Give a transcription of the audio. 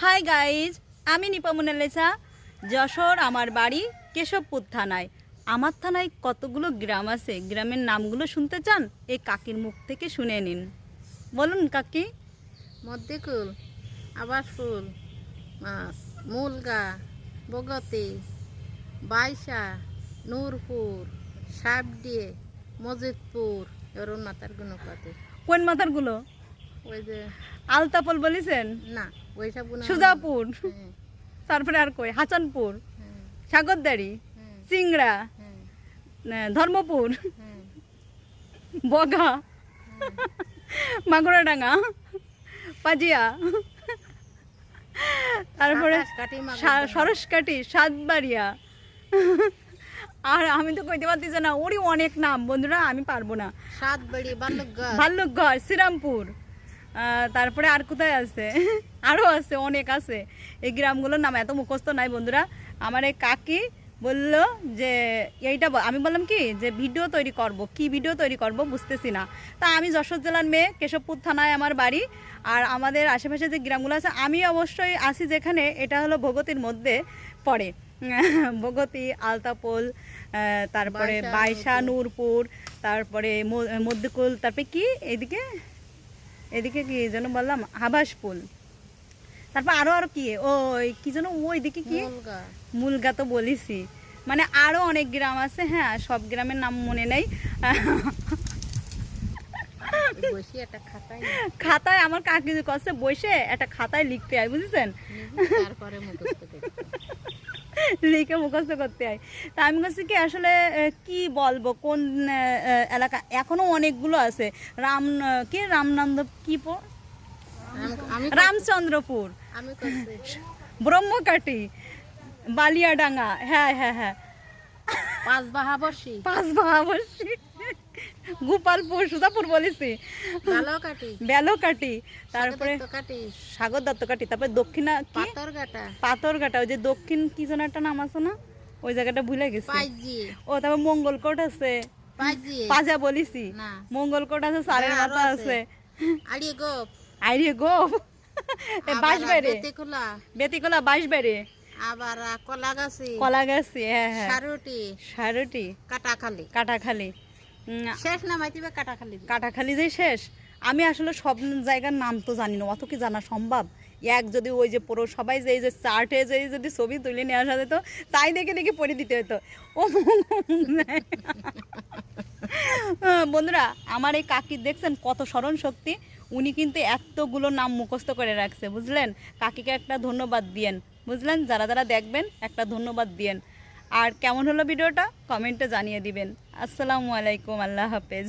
Hi guys আমি Nipa Mona Lisa. Jessore আমার বাড়ি কেশবপুর থানায়। আমার থানায় কতগুলো গ্রাম আছে? গ্রামের নামগুলো শুনতে চান? এই কাকির মুখ থেকে শুনে নিন। বলুন কাকি। আবাসপুর মাছ মুলগা বগতি বাইশা নূরপুর সাবডিয়ে মজিদপুর এরম মাতার গুণ কতে কোন মাথারগুলো ওই যে আলতাপল বলেছেন? না সুজাপুর। হ্যাঁ, তারপরে আর কই? হাসানপুর হ্যাঁ, সাগরদাড়ি। হ্যাঁ, চিংড়া। ধর্মপুর। বগা মাগুরাডাঙ্গা। পাজিয়া। তারপরে আকাশকাঠি, সা- মাগুরডাঙ্গা। সরসকাঠি সাতবাড়িয়া। আর আমি তো কইতে পারতেছি না ওরই অনেক নাম। বন্ধুরা আমি পারব না। সাত বেড়ি ভাল্লুকগড় শ্রীরামপুর। তারপরে আর কোথায় আছে? আরও আছে অনেক আছে। এই গ্রামগুলোর নাম এত মুখস্থ নাই বন্ধুরা। আমার এই কাকি বলল যে এইটা আমি বললাম কি যে ভিডিও তৈরি করব। কি ভিডিও তৈরি করব বুঝতেছি না। তা আমি যশোর জেলার মেয়ে কেশবপুর থানায় আমার বাড়ি। আর আমাদের আশেপাশে যে গ্রামগুলো আছে আমি অবশ্যই আসি যেখানে এটা হলো ভগতির মধ্যে পড়ে। ভগতি আলতাপোল তারপরে বাইশা, নূরপুর। তারপরে মধ্যকুল তারপরে কি এদিকে এদিকে কি যেন বললাম হাবাসপুল তারপর আরও আরও কি? ওই কি যেন ওই দিকে কি? মুলগা। তো বলিসি মানে আরও অনেক গ্রাম আছে হ্যাঁ সব গ্রামের নাম মনে নেই। খাতায় খাতায় আমার কাকি কষ্ট বসে একটা খাতায় লিখতে হয় বুঝেছেন? তারপরে লিখে মুখস্থ করতে হয়। তা আমি কাছে কি আসলে কি বলব? কোন এলাকা? এখনও অনেকগুলো আছে। রাম কে? রামনন্দ কি পো- আমি- আমি রামচন্দ্রপুর ব্রহ্মকাটি। বালিয়াডাঙ্গা। হ্যাঁ হ্যাঁ হ্যাঁ। পাঁচ বাহাবসী পাঁচ বাহাবসী গোপালপুর সুতাপুর বলেছি। বেলকাটি। তারপরে সাগর দত্তকাটি। তারপরে দক্ষিণা পাথরঘাটা। ওই যে দক্ষিণ কি যেন একটা নাম আছে না? ওই জায়গাটা ভুলে গেছি। ও তারপর মঙ্গলকোট আছে। পাজা বলিছি। না। মঙ্গলকোট আছে সারের মাথা আছে। গোপ। আইরে গো বাঁশ বাইরে বেতিকুলা। বাইরে আবার কলা গাছি কলা গাছি হ্যাঁ হ্যাঁ। সারুটি। সারটি। কাটাখালি। কাটাখালি। শেষ না মাইতিবে কাটাখালি? কাটাখালি যে শেষ। আমি আসলে সব জায়গার নাম তো জানি না অত কি জানা সম্ভব? এক যদি ওই যে পুরো সবাই যে এই যে চার্টে যে যদি ছবি তুলে নিয়ে আসা যেত তাই দেখে দেখে পড়ে দিতে হতো। ও বন্ধুরা আমার এই কাকি দেখছেন কত স্মরণ শক্তি উনি কিন্তু এতগুলো নাম মুখস্থ করে রাখছে বুঝলেন? কাকিকে একটা ধন্যবাদ দিয়েন বুঝলেন? যারা যারা দেখবেন একটা ধন্যবাদ দিয়েন। আর কেমন হলো ভিডিওটা? কমেন্টে জানিয়ে দিবেন। আসসালামু আলাইকুম আল্লাহ হাফেজ।